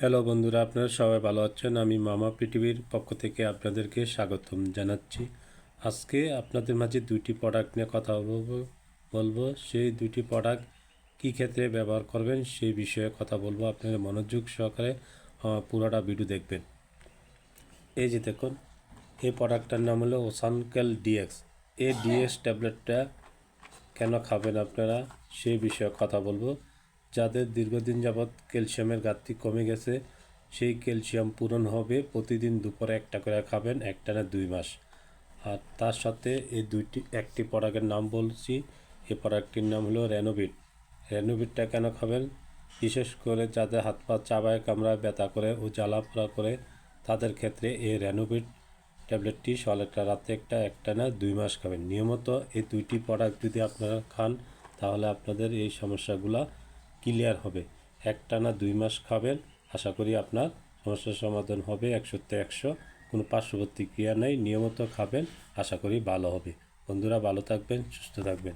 Hello বন্ধুরা, আপনারা সবাই ভালো আছেন? আমি মামা পৃথিবীর পক্ষ থেকে আপনাদেরকে স্বাগতম জানাচ্ছি। আজকে আপনাদের মাঝে দুইটি প্রোডাক্ট নিয়ে কথা বলব বলব। সেই দুইটি প্রোডাক্ট কী ক্ষেত্রে ব্যবহার করবেন সেই বিষয়ে কথা বলব। আপনারা মনোযোগ সহকারে পুরোটা ভিডিও দেখবেন। এই যে দেখুন, এই প্রোডাক্টটার নাম হলো ওসানকেল ডিএক্স এই ডিএক্স ট্যাবলেটটা কেন খাবেন আপনারা সেই বিষয়ে কথা বলব। যাদের দীর্ঘদিন যাবৎ ক্যালসিয়ামের ঘাটতি কমে গেছে, সেই ক্যালসিয়াম পূরণ হবে প্রতিদিন দুপুরে একটা করে খাবেন একটানা দুই মাস। আর তার সাথে এই দুইটি, একটি প্রোডাক্টের নাম বলছি এই প্রোডাক্টটির নাম হলো রেনোভিট। রেনোভিটটা কেন খাবেন? বিশেষ করে যাদের হাত পা চাবায়, কামড়ায়, ব্যথা করে ও জ্বালা পোড়া করে, তাদের ক্ষেত্রে এই রেনোভিট ট্যাবলেটটি সকালে একটা রাতে একটা একটা না দুই মাস খাবেন। নিয়মিত এই দুইটি প্রোডাক্ট যদি আপনারা খান, তাহলে আপনাদের এই সমস্যাগুলো ক্লিয়ার হবে। একটা না দুই মাস খাবেন। আশা করি আপনার সমস্যার সমাধান হবে। একশোতে একশো। কোনো পার্শ্ববর্তী ক্রিয়া নেই। নিয়মিত খাবেন। আশা করি ভালো হবে। বন্ধুরা ভালো থাকবেন, সুস্থ থাকবেন।